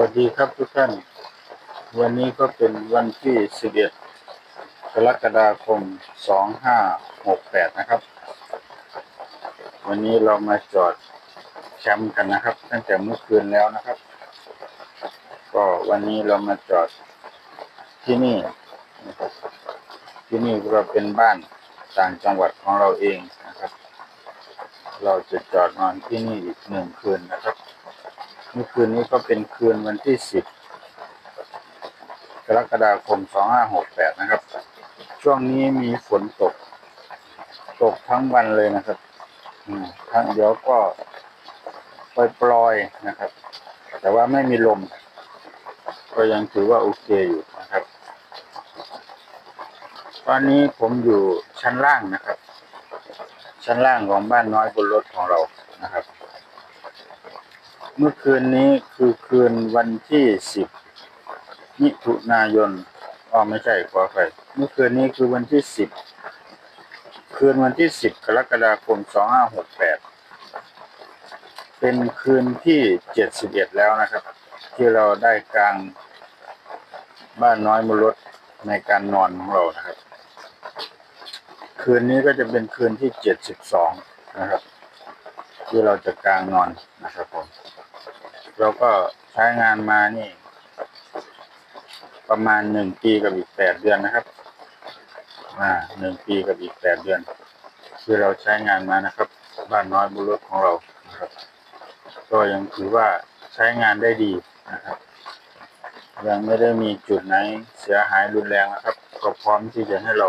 วัสดีครับทุกท่าน วันนี้ก็เป็นวันที่ 11 กรกฎาคม 2568 นะครับ วันนี้เรามาจอดแคมป์กันนะครับ ตั้งแต่เมื่อคืนแล้วนะครับ ก็วันนี้เรามาจอดที่นี่นะครับที่นี่ก็เป็นบ้านต่างจังหวัดของเราเองนะครับ เราจะจอดนอนที่นี่อีกหนึ่งคืนนะครับ เมื่อคืนนี้ก็เป็นคืนวันที่10กรกฎาคม2568นะครับ ช่วงนี้มีฝนตก ตกทั้งวันเลยนะครับทั้งเดี๋ยวก็ปล่อยๆนะครับ แต่ว่าไม่มีลม ก็ยังถือว่าโอเคอยู่นะครับ ตอนนี้ผมอยู่ชั้นล่างนะครับ ชั้นล่างของบ้านน้อยบนรถของเรา เมื่อคืนนี้คือคืนวันที่สิบมิถุนายนอ๋อไม่ใช่ขออภัยเมื่อคืนนี้คือวันที่สิบคืนวันที่สิบกรกฎาคมสองห้าหกแปดเป็นคืนที่เจ็ดสิบเอ็ดแล้วนะครับ ที่เราได้กลางบ้านน้อยมรดในการนอนของเรานะครับ คืนนี้ก็จะเป็นคืนที่เจ็ดสิบสองนะครับ ที่เราจะกลางนอนนะครับผม เราก็ใช้งานมานี่ ประมาณหนึ่งปีกับอีกแปดเดือนนะครับ อ่าหนึ่งปีกับอีกแปดเดือน ที่เราใช้งานมานะครับ บ้านน้อยบุรุษของเรานะครับ ก็ยังถือว่าใช้งานได้ดีนะครับยังไม่ได้มีจุดไหนเสียหายรุนแรงนะครับ ก็พร้อมที่จะให้เรา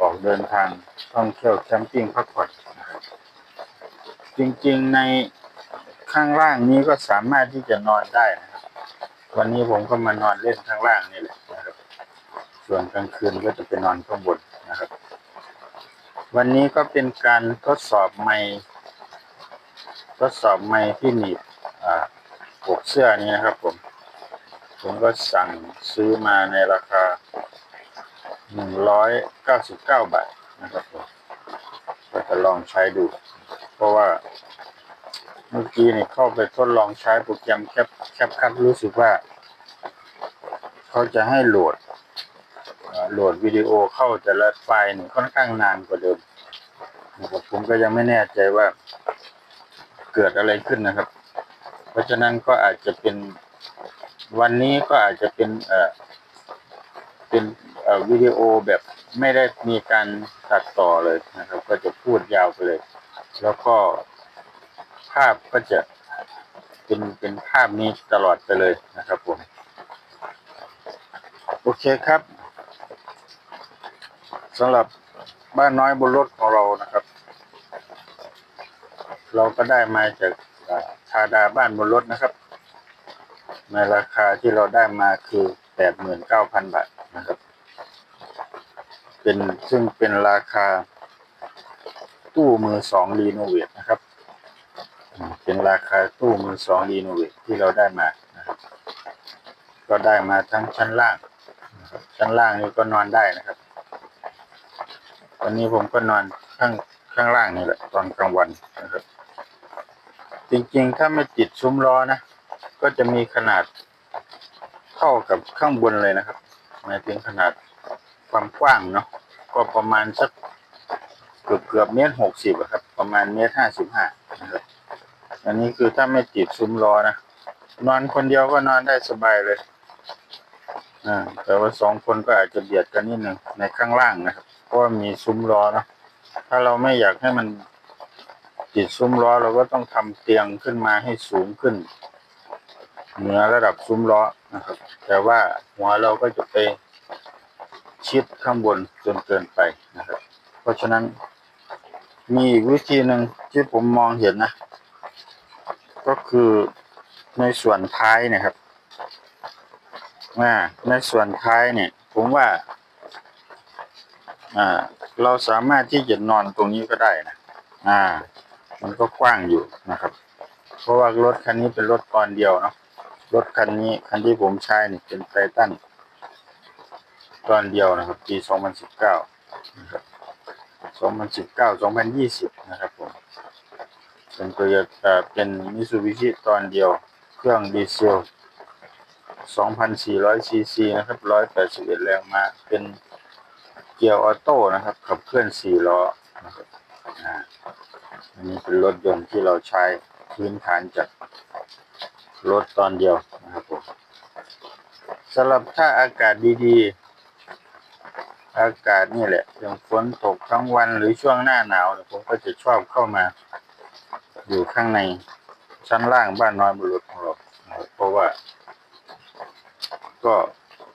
ออกเดินทางท่องเที่ยวแคมปิ้งพักผ่อนนะครับจริงๆใน ข้างล่างนี้ก็สามารถที่จะนอนได้นะครับ วันนี้ผมก็มานอนเล่นข้างล่างนี่แหละนะครับ ส่วนกลางคืนก็จะไปนอนข้างบนนะครับ วันนี้ก็เป็นการทดสอบไม้ทดสอบไม้ที่หนีบอ่าปกเสื้อนี้นะครับผม ผมก็สั่งซื้อมาในราคาหนึ่งร้อยเก้าสิบเก้าบาทนะครับผมก็จะลองใช้ดู เพราะว่า เมื่อกี้นี่เข้าไปทดลองใช้โปรแกรมแคปแคปคัดรู้สึกว่า เขาจะให้โหลดโหลดวิดีโอเข้าแต่ละไฟล์นี่ค่อนข้างนานกว่าเดิมผมก็ยังไม่แน่ใจว่าเกิดอะไรขึ้นนะครับ เพราะฉะนั้นก็อาจจะเป็นวันนี้ก็อาจจะเป็นเอ่อเป็นเอ่อวิดีโอแบบไม่ได้มีการตัดต่อเลยนะครับ ก็จะพูดยาวไปเลย แล้วก็ ภาพก็จะเป็นเป็นภาพนี้ตลอดไปเลยนะครับผม โอเคครับสำหรับบ้านน้อยบนรถของเรานะครับ เราก็ได้มาจากอ่าชาดาบ้านบนรถนะครับ ในราคาที่เราได้มาคือแปดหมื่นเก้าพันบาทนะครับ เป็นซึ่งเป็นราคาตู้มือสองรีโนเวทนะครับ อืมเป็นราคาตู้มือสองรีโนเวทที่เราได้มานะครับ ก็ได้มาทั้งชั้นล่างนะครับชั้นล่างนี่ก็นอนได้นะครับ วันนี้ผมก็นอนข้างข้างล่างนี่แหละตอนกลางวันนะครับ จริงๆ ถ้าไม่ติดซุ้มล้อนะ ก็จะมีขนาดเท่ากับข้างบนเลยนะครับหมายถึงขนาดความกว้างเนาะก็ประมาณสักเกือบเกือบเมตรหกสิบครับ ประมาณเมตรห้าสิบห้า อันนี้คือถ้าไม่ติดซุ้มล้อนะ นอนคนเดียวก็นอนได้สบายเลยอ่าแต่ว่าสองคนก็อาจจะเบียดกันนิดหนึ่งในข้างล่างนะครับ เพราะมีซุ้มล้อนะถ้าเราไม่อยากให้มันติดซุ้มล้อเราก็ต้องทำเตียงขึ้นมาให้สูงขึ้น เหนือระดับซุ้มล้อนะครับ แต่ว่าหัวเราก็จะไปชิดข้างบนจนเกินไปนะครับ เพราะฉะนั้นมีอีกวิธีหนึ่งที่ผมมองเห็นนะ ก็คือในส่วนท้ายนะครับในส่วนท้ายเนี่ย ผมว่าอ่าเราสามารถที่จะนอนตรงนี้ก็ได้นะอ่า มันก็กว้างอยู่นะครับ เพราะว่ารถคันนี้เป็นรถตอนเดียวเนาะรถคันนี้คันที่ผมใช้นี่เป็นไททันตอนเดียวนะครับ ปี 2019 นะครับ 2019 2020 นะครับผม เป็นโตโยต้าเป็นมิซูบิชิตอนเดียว เครื่องดีเซล 2,400 ซีซีนะครับ 181 แรงม้า เป็นเกียร์ออโต้นะครับ ขับเคลื่อน 4 ล้อนะครับอันนี้เป็นรถยนต์ที่เราใช้พื้นฐานจากรถตอนเดียวนะครับผมสำหรับถ้าอากาศดีๆ อากาศนี่แหละอย่างฝนตกทั้งวันหรือช่วงหน้าหนาวนะผมก็จะชอบเข้ามา อยู่ข้างในชั้นล่างบ้านน้อยบุรุษของเราเพราะว่า ก็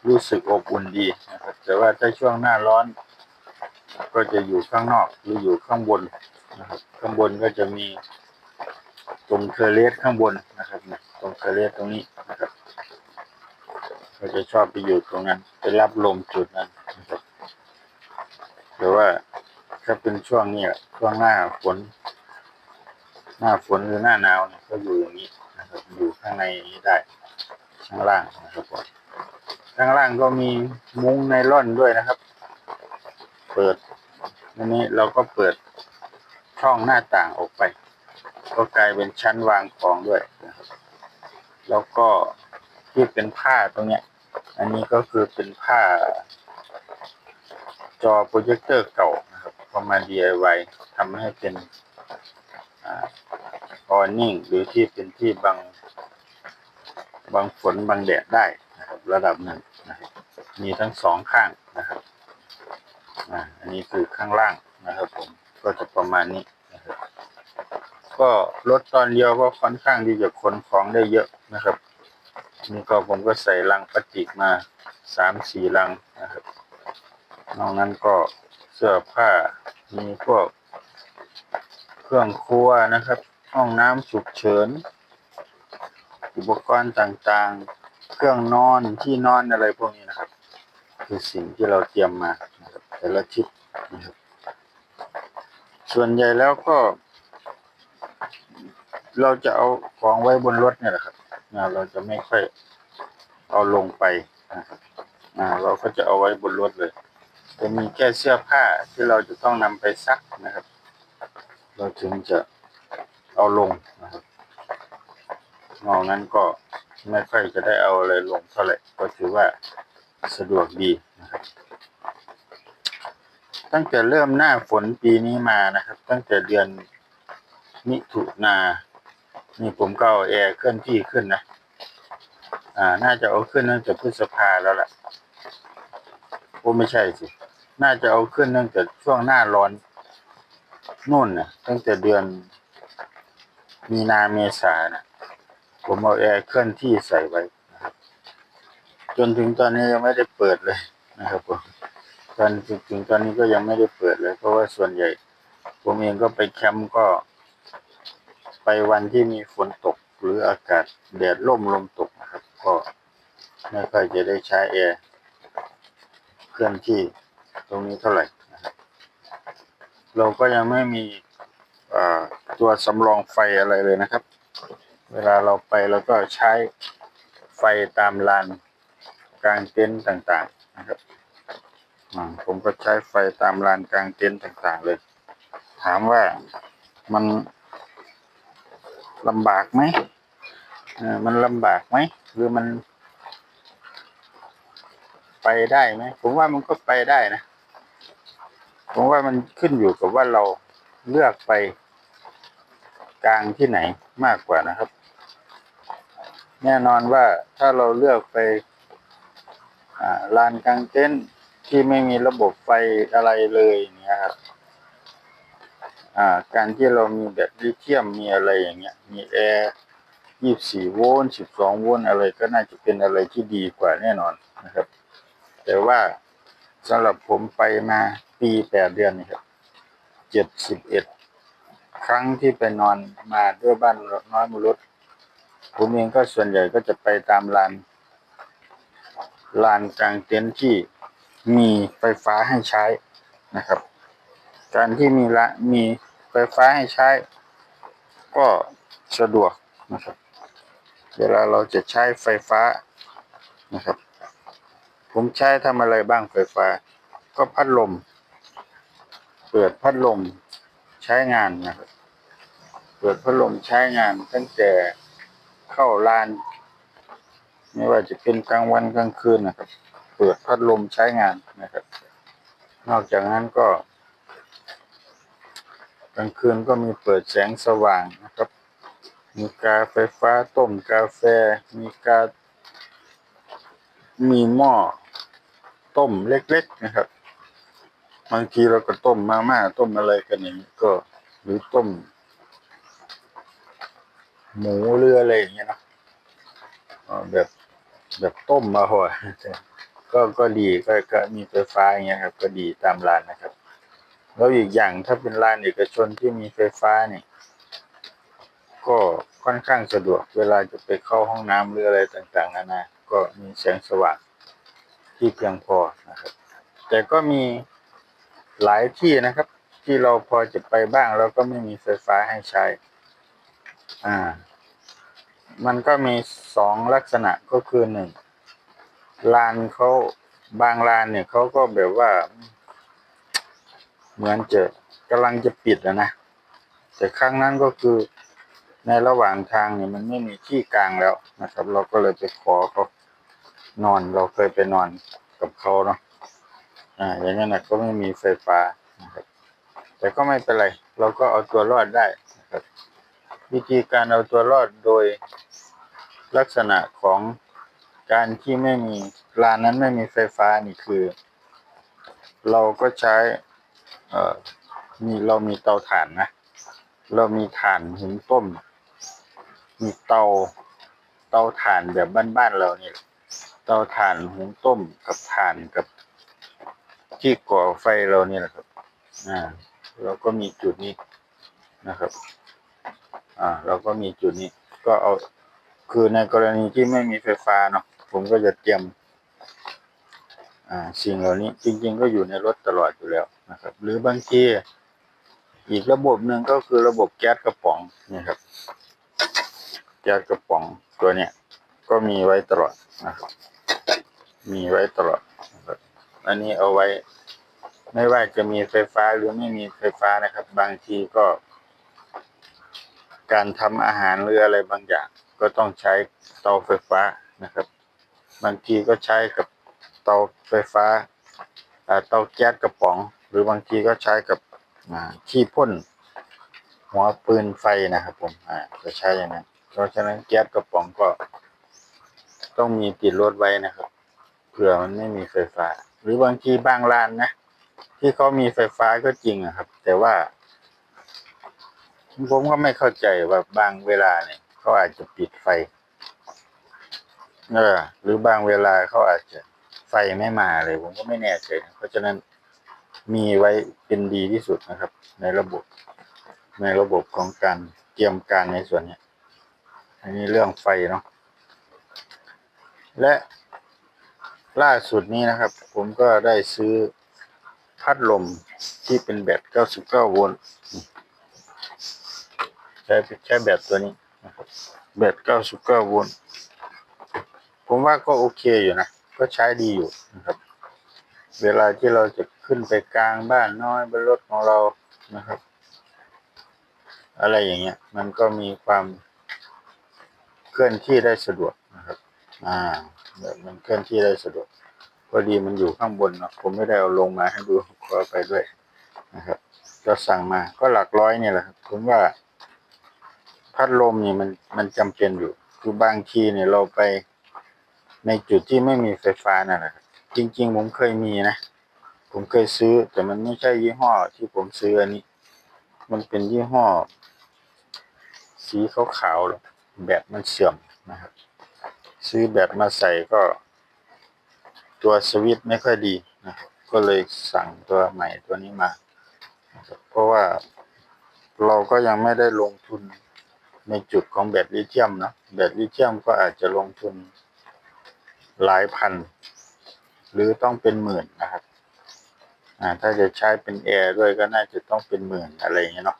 รู้สึกอบอุ่นดีนะครับแต่ว่าถ้าช่วงหน้าร้อน ก็จะอยู่ข้างนอกหรืออยู่ข้างบนนะครับข้างบนก็จะมีตรงเคอร์เลสข้างบนนะครับตรงเคอร์เลสตรงนี้นะครับก็จะชอบไปอยู่ตรงนั้นไปรับลมจุดนั้นนะครับแต่ว่าถ้าเป็นช่วงนี้ช่วงหน้าฝน หน้าฝนหรือหน้าหนาวเนี่ยก็อยู่อย่างนี้นะครับ อยู่ข้างในนี้ได้ ข้างล่างนะครับผมข้างล่างก็มีมุ้งไนล่อนด้วยนะครับ เปิดอันนี้เราก็เปิดช่องหน้าต่างออกไป ก็กลายเป็นชั้นวางของด้วยนะครับ แล้วก็ที่เป็นผ้าตรงเนี้ย อันนี้ก็คือเป็นผ้า จอโปรเจคเตอร์เก่านะครับพอมา DIY ทำให้เป็น อนิ่งหรือที่เป็นที่บังบางฝนบางแดดได้นะครับระดับหนึ่งนะครับมีทั้งสองข้างนะครับอันนี้คือข้างล่างนะครับผมก็จะประมาณนี้นะครับก็รถตอนเดียวก็ค่อนข้างที่จะขนของได้เยอะนะครับนี่ก็ผมก็ใส่ลังพลาสติกมาสามสี่ลังนะครับนอกนั้นก็เสื้อผ้ามีพวกเครื่องครัวนะครับ ห้องน้ำฉุกเฉิน อุปกรณ์ต่างๆ เครื่องนอนที่นอนอะไรพวกนี้นะครับ คือสิ่งที่เราเตรียมมาแต่ละชิ้นะครับส่วนใหญ่แล้วก็ เราจะเอาของไว้บนรถเนี่ยแหละครับนะเราจะไม่ค่อยเอาลงไปนะครับอ่าเราก็จะเอาไว้บนรถเลยจะมีแค่เสื้อผ้าที่เราจะต้องนำไปซักนะครับ เราถึงจะ เอาลงนะครับนอกนั้นก็ไม่ค่อยจะได้เอาอะไรลงเท่าไหร่ก็ถือว่าสะดวกดีนะครับ ตั้งแต่เริ่มหน้าฝนปีนี้มานะครับ ตั้งแต่เดือนมิถุนานี่ผมก็เอาแอร์เคลื่อนที่ขึ้นนะอ่า น่าจะเอาขึ้นตั้งแต่พฤษภาแล้วล่ะโอ้ไม่ใช่สิ น่าจะเอาขึ้นตั้งแต่ช่วงหน้าร้อนนู่นนะตั้งแต่เดือน มีนาเมษานะผมเอาแอร์เคลื่อนที่ใส่ไว้นะครับ จนถึงตอนนี้ยังไม่ได้เปิดเลยนะครับผมตอนถึงตอนนี้ก็ยังไม่ได้เปิดเลย เพราะว่าส่วนใหญ่ ผมเองก็ไปแคมป์ก็ ไปวันที่มีฝนตกหรืออากาศแดดร่มลมตกนะครับ ก็ไม่ค่อยจะได้ใช้แอร์เคลื่อนที่ตรงนี้เท่าไหร่นะครับเราก็ยังไม่มี ตัวสำรองไฟอะไรเลยนะครับ เวลาเราไปเราก็ใช้ไฟตามลานกลางเต็นท์ต่างๆนะครับผมก็ใช้ไฟตามลานกลางเต็นท์ต่างๆเลย ถามว่ามันลำบากไหมมันลำบากไหมหรือมัน ไปได้ไหมผมว่ามันก็ไปได้นะผมว่ามันขึ้นอยู่กับว่าเราเลือกไป กลางที่ไหนมากกว่านะครับ แน่นอนว่าถ้าเราเลือกไปลานกลางเต็นท์ที่ไม่มีระบบไฟอะไรเลยเนี่ยครับการที่เรามีแบตลิเธียมมีอะไรอย่างเงี้ยมีแอร์24โวลต์12โวลต์อะไรก็น่าจะเป็นอะไรที่ดีกว่าแน่นอนนะครับ แต่ว่าสำหรับผมไปมาปีแปดเดือนนี่ครับเจ็ดสิบเอ็ด ครั้งที่ไปนอนมาด้วยบ้านน้อยมรุษผมเองก็ส่วนใหญ่ก็จะไปตามลานลานกลางเต็นท์ที่มีไฟฟ้าให้ใช้นะครับ การที่มีละมีไฟฟ้าให้ใช้ ก็สะดวกนะครับ เวลาเราจะใช้ไฟฟ้านะครับ ผมใช้ทำอะไรบ้างไฟฟ้า ก็พัดลม เปิดพัดลมใช้งานนะครับ เปิดพัดลมใช้งานตั้งแต่เข้าลาน ไม่ว่าจะเป็นกลางวันกลางคืนนะครับ เปิดพัดลมใช้งานนะครับ นอกจากนั้นก็ กลางคืนก็มีเปิดแสงสว่างนะครับ มีกาไฟฟ้าต้มกาแฟ มีกา มีหม้อต้มเล็ก ๆ นะครับบางทีเราก็ต้มมาม่าต้มอะไรกันอย่างนี้ก็หรือต้ม หมูเรืออะไรอย่างเงี้ยนะแบบแบบต้มมาห่อก็ก็ดีก็ก็มีไฟฟ้าอย่างเงี้ยครับ ก็ดีตามร้านนะครับ แล้วอีกอย่างถ้าเป็นร้านเอกชนที่มีไฟฟ้าเนี่ยก็ค่อนข้างสะดวกเวลาจะไปเข้าห้องน้ำหรืออะไรต่างๆนานาก็มีแสงสว่างที่เพียงพอนะครับ แต่ก็มีหลายที่นะครับ ที่เราพอจะไปบ้างแล้วก็ไม่มีไฟฟ้าให้ใช้ อ่า มันก็มีสองลักษณะก็คือหนึ่งลานเขาบางลานเนี่ยเขาก็แบบว่า เหมือนจะกำลังจะปิดแล้วนะแต่ครั้งนั้นก็คือในระหว่างทางเนี่ยมันไม่มีที่กลางแล้วนะครับ เราก็เลยไปขอเขานอนเราเคยไปนอนกับเขาเนาะอ่าอย่างนั้นนะก็ไม่มีไฟฟ้านะครับ แต่ก็ไม่เป็นไร เราก็เอาตัวรอดได้นะครับวิธีการเอาตัวรอดโดย ลักษณะของการที่ไม่มีลานนั้นไม่มีไฟฟ้านี่คือ เราก็ใช้เอ่อมีเรามีเตาถ่านนะ เรามีถ่านหุงต้ม มีเตาเตาถ่านแบบบ้านๆเรานี่แหละเตาถ่านหุงต้มกับถ่านกับที่ก่อไฟเรานี่แหละครับ อ่า เราก็มีจุดนี้นะครับ อ่า เราก็มีจุดนี้ ก็เอา คือในกรณีที่ไม่มีไฟฟ้าเนาะผมก็จะเตรียม อ่า สิ่งเหล่านี้ จริง ๆ ก็อยู่ในรถตลอดอยู่แล้วนะครับ หรือบางทีอีกระบบหนึ่งก็คือระบบแก๊สกระป๋องนี่ครับ แก๊สกระป๋องตัวเนี้ยก็มีไว้ตลอดนะครับ มีไว้ตลอดนะครับอันนี้เอาไว้ ไม่ว่าจะมีไฟฟ้าหรือไม่มีไฟฟ้านะครับ บางทีก็ การทำอาหารหรืออะไรบางอย่าง ก็ต้องใช้เตาไฟฟ้านะครับ บางทีก็ใช้กับเตาไฟฟ้าเตาแก๊สกระป๋อง หรือบางทีก็ใช้กับอ่าที่พ่นหัวปืนไฟนะครับ ผมจะใช้อย่างนั้นเพราะฉะนั้นแก๊สกระป๋องก็ ต้องมีติดรถไว้นะครับเผื่อมันไม่มีไฟฟ้า หรือบางทีบางร้านนะที่เขามีไฟฟ้าก็จริงอะครับ แต่ว่า ผมก็ไม่เข้าใจว่าบางเวลาเนี่ย เขาอาจจะปิดไฟเออหรือบางเวลาเขาอาจจะไฟไม่มาเลย ผมก็ไม่แน่ใจเพราะฉะนั้นมีไว้เป็นดีที่สุดนะครับ ในระบบ ในระบบของการเตรียมการในส่วนนี้อันนี้เรื่องไฟเนาะและล่าสุดนี้นะครับ ผมก็ได้ซื้อพัดลมที่เป็นแบต 99 โวลต์ใช้ใช้แบตตัวนี้ นะครับแบต99โวลต์ผมว่าก็โอเคอยู่นะ ก็ใช้ดีอยู่นะครับ เวลาที่เราจะขึ้นไปกลางบ้านน้อยบนรถของเรานะครับ อะไรอย่างเงี้ย มันก็มีความเคลื่อนที่ได้สะดวกนะครับ อ่าแบบมันเคลื่อนที่ได้สะดวกพอดีมันอยู่ข้างบนเนาะผมไม่ได้เอาลงมาให้ดูขอไปด้วยนะครับ ก็สั่งมาก็หลักร้อยเนี่ยแหละครับผมว่า พัดลมนี่มันมันจำเป็นอยู่ คือบางทีเนี่ยเราไปในจุดที่ไม่มีไฟฟ้านั่นแหละครับจริง ๆ ผมเคยมีนะ ผมเคยซื้อ แต่มันไม่ใช่ยี่ห้อที่ผมซื้ออันนี้ มันเป็นยี่ห้อ สีขาวๆหรอกแบตมันเสื่อมนะครับ ซื้อแบตมาใส่ก็ ตัวสวิตช์ไม่ค่อยดีนะครับก็เลยสั่งตัวใหม่ตัวนี้มานะครับเพราะว่าเราก็ยังไม่ได้ลงทุน ในจุดของแบตลิเธียมนะแบตลิเธียมก็อาจจะลงทุนหลายพัน หรือต้องเป็นหมื่นนะครับอ่าถ้าจะใช้เป็นแอร์ด้วยก็น่าจะต้องเป็นหมื่นอะไรอย่างเงี้ยเนาะ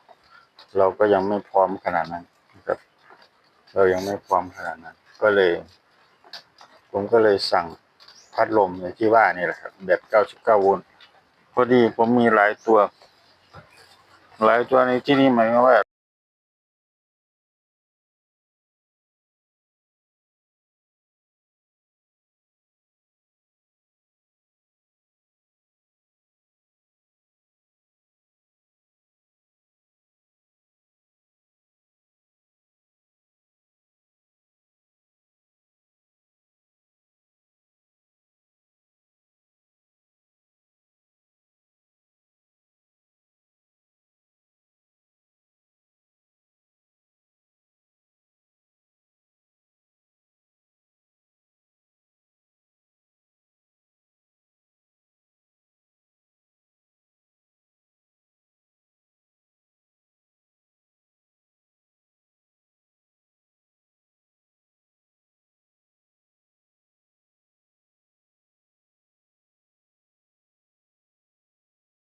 เราก็ยังไม่พร้อมขนาดนั้นนะครับเรายังไม่พร้อมขนาดนั้น ก็เลย ผมก็เลยสั่งพัดลมอย่างที่ว่านี่แหละครับแบบ99โวลต์พอดีผมมีหลายตัว หลายตัวในที่นี้หมายความว่า